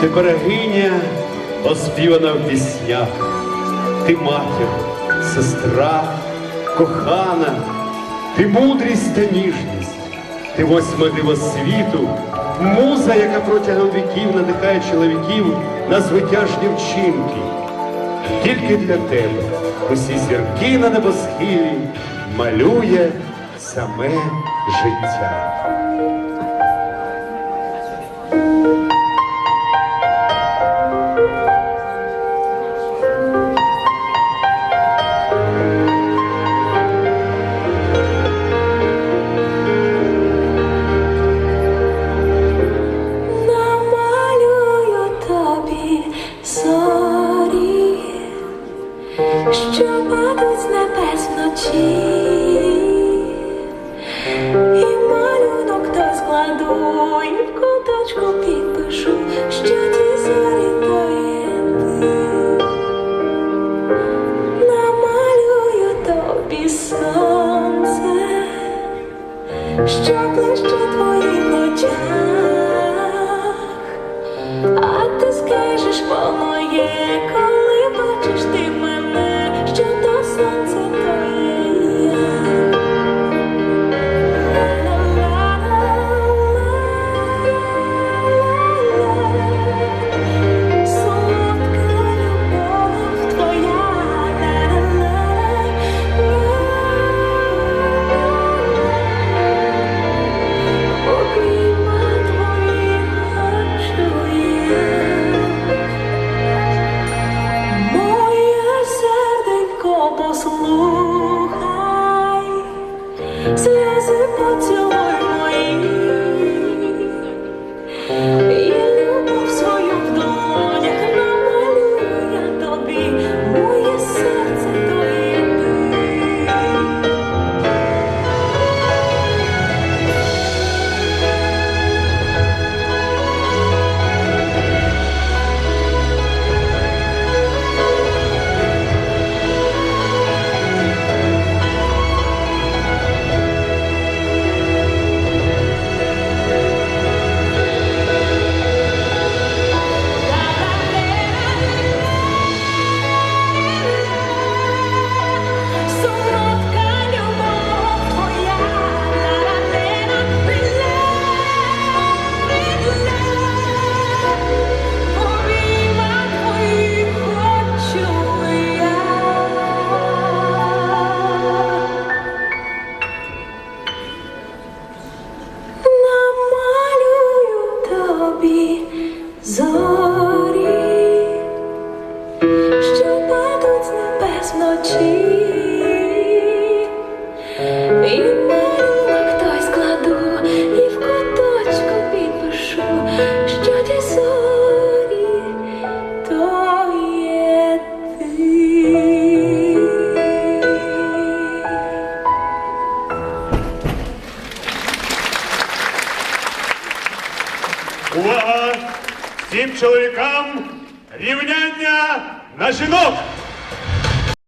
Ти берегиня, оспівана в піснях, ти матір, сестра, кохана, ти мудрість та ніжність, ти восьме диво світу, муза, яка протягом віків надихає чоловіків на звитяжні вчинки. Тільки для тебе усі зірки на небосхилі малює саме життя. Що падуть з небес вночі, і малюнок то складу, в куточку підпишу, що ті зорі то. Намалюю тобі сонце що ближче твоїх очах, а ти скажеш моє, сльози поцілуй мої. Небес вночі, і малюнок той складу, і в куточку підпишу, що ті зорі то є ти. Увага! Всім чоловікам рівняння на жінок!